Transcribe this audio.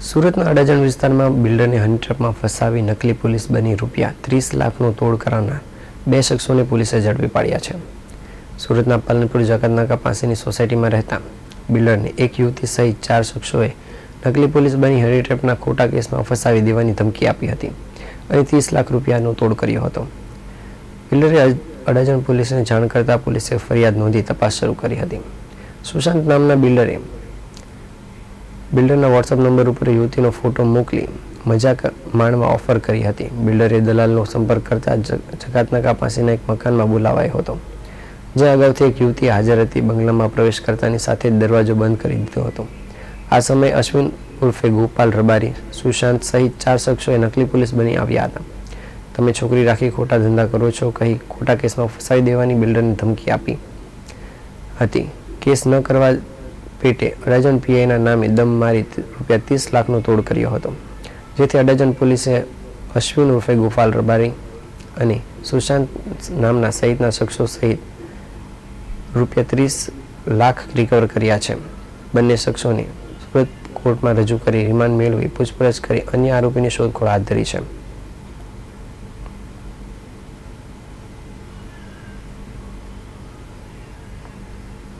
સુરતના અડાજણ વિસ્તારમાં બિલ્ડરને હનીટ્રપમાં ફસાવી નકલી પોલીસ બની રૂપિયા ત્રીસ લાખનો તોડ કરાવનાર બે શખ્સોને પોલીસે ઝડપી પાડ્યા છે. સુરતના પાલનપુર જકાતનાકા પાસેની સોસાયટીમાં રહેતા બિલ્ડરને એક યુવતી સહિત ચાર શખ્સોએ નકલી પોલીસ બની હની ટ્રેપના ખોટા કેસમાં ફસાવી દેવાની ધમકી આપી હતી અને ત્રીસ લાખ રૂપિયાનો તોડ કર્યો હતો. બિલ્ડરે અડાજણ પોલીસને જાણ કરતા પોલીસે ફરિયાદ નોંધી તપાસ શરૂ કરી હતી. સુશાંત નામના બિલ્ડરે બિલ્ડરના વોટ્સઅપ નંબર ઉપર યુવતીનો ફોટો મોકલી મજાક માણવા ઓફર કરી હતી. બિલ્ડરે દલાલનો સંપર્ક કરતા જકાતનાકા પાસેના એક મકાનમાં બોલાવાયો હતો. જ્યાં અગાઉથી એક યુવતી હાજર હતી, બંગલામાં પ્રવેશ કરતાની સાથે દરવાજો બંધ કરી દીધો હતો. આ સમયે અશ્વિન ઉર્ફે ગોપાલ રબારી, સુશાંત સહિત ચાર શખ્સોએ નકલી પોલીસ બની આવ્યા હતા. તમે છોકરી રાખી ખોટા ધંધા કરો છો કહી ખોટા કેસમાં ફસાવી દેવાની બિલ્ડરને ધમકી આપી હતી. કેસ ન કરવા પેટે અડાજણ પીઆઈના નામે દમ મારી રૂપિયા ત્રીસ લાખનો તોડ કર્યો હતો. જેથી અડાજણ પોલીસે અશ્વિન ઉર્ફે ગોપાલ રબારી અને સુશાંત નામના સહિતના શખ્સો સહિત રૂપિયા ત્રીસ લાખ રિકવર કર્યા છે. બંને શખ્સોને સુરત કોર્ટમાં રજૂ કરી રિમાન્ડ મેળવી પૂછપરછ કરી અન્ય આરોપીની શોધખોળ હાથ ધરી છે.